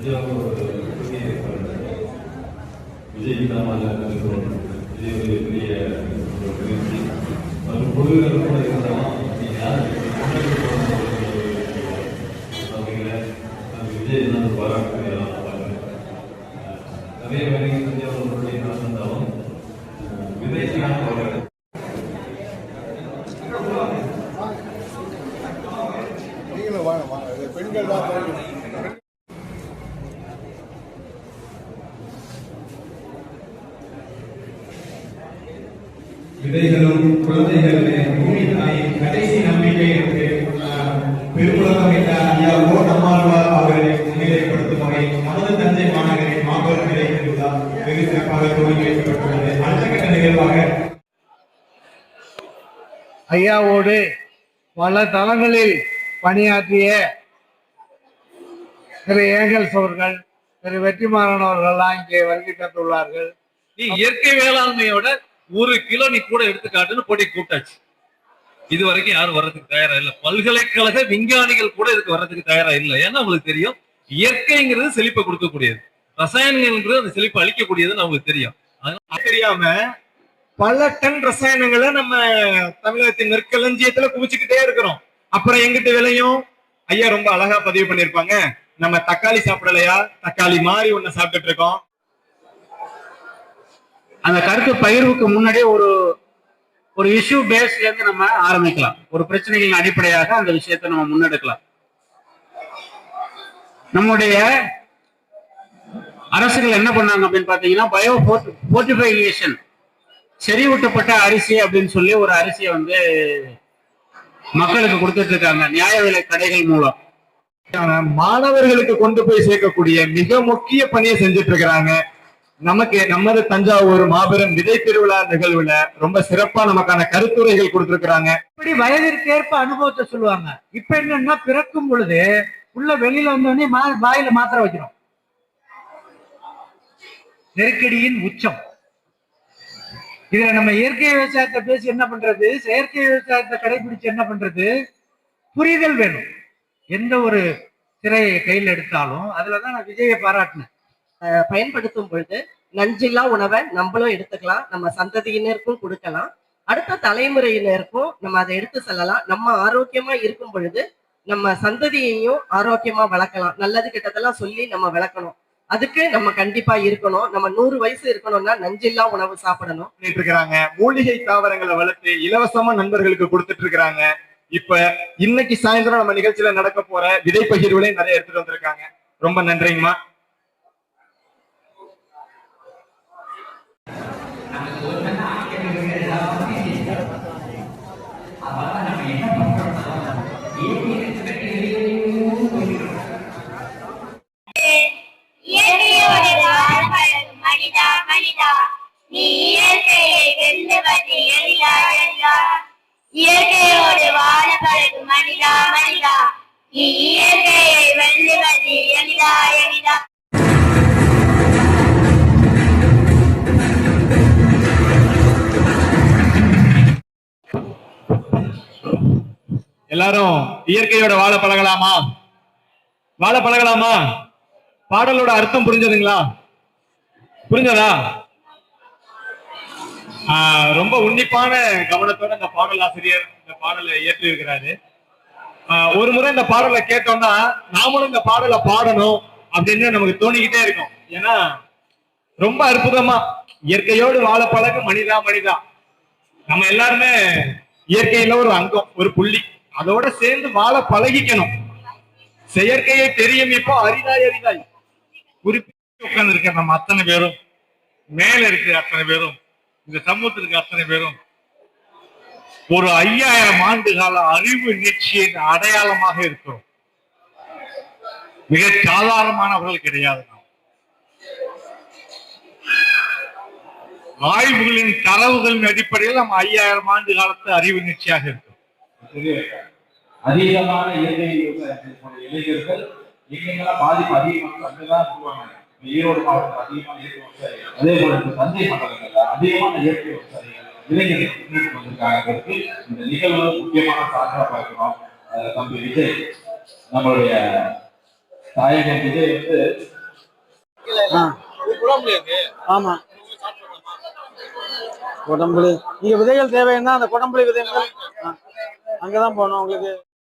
எல்லாரும் ஒரு பெரிய விஜய்க்கு தான் அதில் விஜய் ஒரு பெரிய ஒரு முயற்சி மற்றும் பொதுவில் கூட இருந்தாலும் நீங்கள் யார் அப்படிங்கிற விஜய் தான் பாராட்டு எல்லாம் பார்க்குறேன் நிறைய வேலைகள் செஞ்சவர்களுடைய என்ன இருந்தாலும் விதைக்கான ஒரு பெண்கள் தான். விதைகளும் குழந்தைகளுமே பூமி தாயின் கடைசி நம்பிக்கை என்று ஆஹ், பெருமுழக்கம் என்ற ஐயாவோ நம்மாழ்வார் அவர்களை முன்னிலைப்படுத்தும் வகை நமது தஞ்சை மாநகரின் மாபெரும் விதை திருவிழா வெகு சிறப்பாக துவங்கி வைக்கப்பட்டுள்ளது. அடுத்த கட்ட நிகழ்வாக ஐயாவோடு பல தளங்களில் பணியாற்றிய திரு ஏங்கல்ஸ் அவர்கள் திரு வெற்றிமாறன் அவர்கள்லாம் இங்கே வருகை தந்துள்ளார்கள். நீ இயற்கை வேளாண்மையோட ஒரு கிலோ நீ கூட எடுத்துக்காட்டுன்னு போட்டி கூப்பிட்டாச்சு. இது வரைக்கும் யாரும் வர்றதுக்கு தயாரா இல்ல. பல்கலைக்கழக விஞ்ஞானிகள் கூட இதுக்கு வர்றதுக்கு தயாரா இல்லை. ஏன்னா அவங்களுக்கு தெரியும் இயற்கைங்கிறது செழிப்பை கொடுக்கக்கூடியது. ரசாயனங்கிறது அந்த செழிப்பை அழிக்கக்கூடியதுன்னு அவங்களுக்கு தெரியும். அதனால தெரியாம பல டன் ரசாயனங்களை நம்ம தமிழகத்தின் நெற்களஞ்சியத்துல குவிச்சுக்கிட்டே இருக்கிறோம். அப்புறம் எங்கிட்ட விலையும் ஐயா ரொம்ப அழகா பதிவு பண்ணிருப்பாங்க நம்ம தக்காளி சாப்பிடலையா? தக்காளி மாதிரி ஒண்ணு சாப்பிட்டுட்டு இருக்கோம். அந்த கருத்து பகிர்வுக்கு முன்னாடியே ஒரு ஒரு இஷ்யூ பேஸ்ல இருந்து நம்ம ஆரம்பிக்கலாம். ஒரு பிரச்சனைகளின் அடிப்படையாக அந்த விஷயத்தை நம்ம முன்னெடுக்கலாம். நம்முடைய அரசுகள் என்ன பண்ணாங்க அப்படின்னு பார்த்தீங்கன்னா பயோ போர்டிஃபிகேஷன் செறிவூட்டப்பட்ட அரிசி அப்படின்னு சொல்லி ஒரு அரிசியை வந்து மக்களுக்கு கொடுத்துட்டு இருக்காங்க நியாய விலை கடைகள் மூலம். மாணவர்களுக்கு கொண்டு போய் சேர்க்கக்கூடிய மிக முக்கிய பணியை செஞ்சுட்டு இருக்கிறாங்க நமக்கு நமது தஞ்சாவூர் மாபெரும் விதை திருவிழா நிகழ்வுல ரொம்ப சிறப்பா நமக்கான கருத்துரைகள் கொடுத்திருக்கிறாங்க. இப்படி வயதிற்கேற்ப அனுபவத்தை சொல்லுவாங்க. இப்ப என்னன்னா பிறக்கும் பொழுது உள்ள வெளியில வந்தோடனே மா- வாயில மாத்திரை வைக்கிறோம். நெருக்கடியின் உச்சம். இதுல நம்ம இயற்கை விவசாயத்தை பேசி என்ன பண்றது? செயற்கை விவசாயத்தை கடைபிடிச்சு என்ன பண்றது? புரிதல் வேணும். எந்த ஒரு திரையை கையில் எடுத்தாலும் அதுலதான் நான் விஜயை பாராட்டினேன். பயன்படுத்தும் பொழுது நஞ்சில்லா உணவை நம்மளும் எடுத்துக்கலாம். நம்ம சந்ததியினருக்கும் கொடுக்கலாம். அடுத்த தலைமுறையினருக்கும் நம்ம அதை எடுத்து செல்லலாம். நம்ம ஆரோக்கியமா இருக்கும் பொழுது நம்ம சந்ததியையும் ஆரோக்கியமா வளர்க்கலாம். நல்லது கெட்டதெல்லாம் சொல்லி நம்ம வளர்க்கணும். அதுக்கு நம்ம கண்டிப்பா இருக்கணும். நம்ம நூறு வயசு இருக்கணும்னா நஞ்சில்லா உணவு சாப்பிடணும். இருக்கிறாங்க மூலிகை தாவரங்களை வளர்த்து இலவசமா நண்பர்களுக்கு கொடுத்துட்டு இருக்கிறாங்க இப்ப இன்னைக்கு சாயந்தரம் நம்ம நிகழ்ச்சியில நடக்க போற விதை பகிர்வுலையும் நிறைய எடுத்துட்டு வந்திருக்காங்க. ரொம்ப நன்றிங்கம்மா. இயற்கையோடு வாழ பழகு மனிதா மனிதா. நீ இயற்கையை வெல்லுவது எல்லாரும் இயற்கையோட வாழ பழகலாமா? வாழ பழகலாமா? பாடலோட அர்த்தம் புரிஞ்சதுங்களா? புரிஞ்சதா? ஆஹ் ரொம்ப உன்னிப்பான கவனத்தோட இந்த பாடல் ஆசிரியர் இந்த பாடலை இயற்றி இருக்கிறாரு ஒரு முறை இந்த பாடலை கேட்டோம்னா நாமளும் இந்த பாடலை பாடணும் அப்படின்னு நமக்கு தோணிக்கிட்டே இருக்கும். ஏன்னா ரொம்ப அற்புதமா இயற்கையோடு வாழ பழக மனிதா மனிதா. நம்ம எல்லாருமே இயற்கையில ஒரு அங்கம் ஒரு புள்ளி. அதோட சேர்ந்து வாழ பழகிக்கணும். செயற்கையை தெரியும் இப்போ அரிதாய் அரிதாய். குறிப்பிட்டு உட்கார்ந்து இருக்க நம்ம அத்தனை பேரும் மேல இருக்கிற அத்தனை பேரும் இந்த சமூகத்திற்கு அத்தனை பேரும் ஒரு ஐயாயிரம் ஆண்டு கால அறிவு நிச்சயின் அடையாளமாக இருக்கிறோம். மிக சாதாரணமானவர்கள் கிடையாது நாம். ஆய்வுகளின் தரவுகளின் அடிப்படையில் நம்ம ஐயாயிரம் ஆண்டு காலத்து அறிவு நிச்சயாக இருக்கும் அதிகமான இயற்கை இளைஞர்கள் எங்கெங்கெல்லாம் பாதிப்பு அதிகமாக அங்கதான் சொல்லுவாங்க ஈரோடு மாவட்டத்தில் அதிகமான இயற்கை விவசாயிகள் அதே போல இந்த தஞ்சை மண்டலங்கள்ல அதிகமான இயற்கை விவசாயிகள் இளைஞர்கள் முன்னேற்றம் வந்திருக்காங்கிறதுக்கு இந்த நிகழ்வு முக்கியமான சான்றா பார்க்கிறோம். தம்பி விஜய் நம்மளுடைய தாயகன் விஜய் வந்து ஆ. ஆமா. கொடம்புளி நீங்க விதைகள் தேவைன்னா அந்த கொடம்புளி விதைகள் அங்கதான் போகணும் உங்களுக்கு?